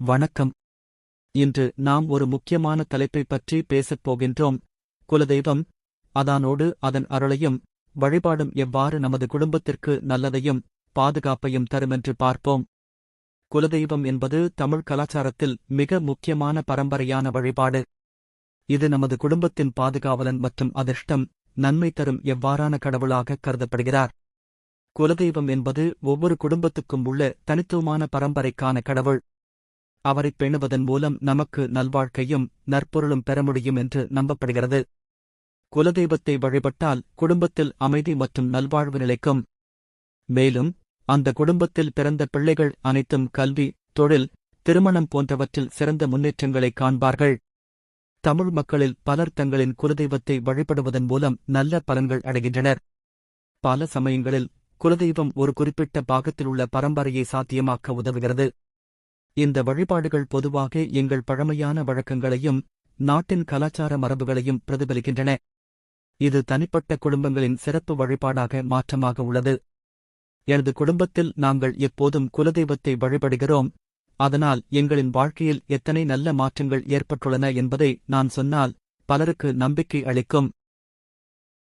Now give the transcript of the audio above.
வணக்கம். இன்று நாம் ஒரு முக்கியமான தலைப்பை பற்றி பேசப் போகின்றோம். குலதெய்வம் அதானோடு அதன் அருளையும் வழிபாடும் எவ்வாறு நமது குடும்பத்திற்கு நல்லதையும் பாதுகாப்பையும் தருமென்று பார்ப்போம். குலதெய்வம் என்பது தமிழ் கலாச்சாரத்தில் மிக முக்கியமான பரம்பரையான வழிபாடு. இது நமது குடும்பத்தின் பாதுகாவலன் மற்றும் அதிர்ஷ்டம் நன்மை தரும் எவ்வாறான கடவுளாக கருதப்படுகிறார். குலதெய்வம் என்பது ஒவ்வொரு குடும்பத்துக்கும் உள்ள தனித்துவமான பரம்பரைக்கான கடவுள். அவரைப் பேணுவதன் மூலம் நமக்கு நல்வாழ்க்கையும் நற்பொருளும் பெற முடியும் என்று நம்பப்படுகிறது. குலதெய்வத்தை வழிபட்டால் குடும்பத்தில் அமைதி மற்றும் நல்வாழ்வு நிலைக்கும். மேலும் அந்த குடும்பத்தில் பிறந்த பிள்ளைகள் அனைத்தும் கல்வி தொழில் திருமணம் போன்றவற்றில் சிறந்த முன்னேற்றங்களை காண்பார்கள். தமிழ் மக்களில் பலர் தங்களின் குலதெய்வத்தை வழிபடுவதன் மூலம் நல்ல பலன்கள் அடைகின்றனர். பல சமயங்களில் குலதெய்வம் ஒரு குறிப்பிட்ட பாகத்தில் உள்ள பரம்பரையை சாத்தியமாக்க உதவுகிறது. இந்த வழிபாடுகள் பொதுவாக எங்கள் பழமையான வழக்கங்களையும் நாட்டின் கலாச்சார மரபுகளையும் பிரதிபலிக்கின்றன. இது தனிப்பட்ட குடும்பங்களின் சிறப்பு வழிபாடாக மாற்றமாக உள்ளது. எனது குடும்பத்தில் நாங்கள் எப்போதும் குலதெய்வத்தை வழிபடுகிறோம். அதனால் எங்களின் வாழ்க்கையில் எத்தனை நல்ல மாற்றங்கள் ஏற்பட்டுள்ளன என்பதை நான் சொன்னால் பலருக்கு நம்பிக்கை அளிக்கும்.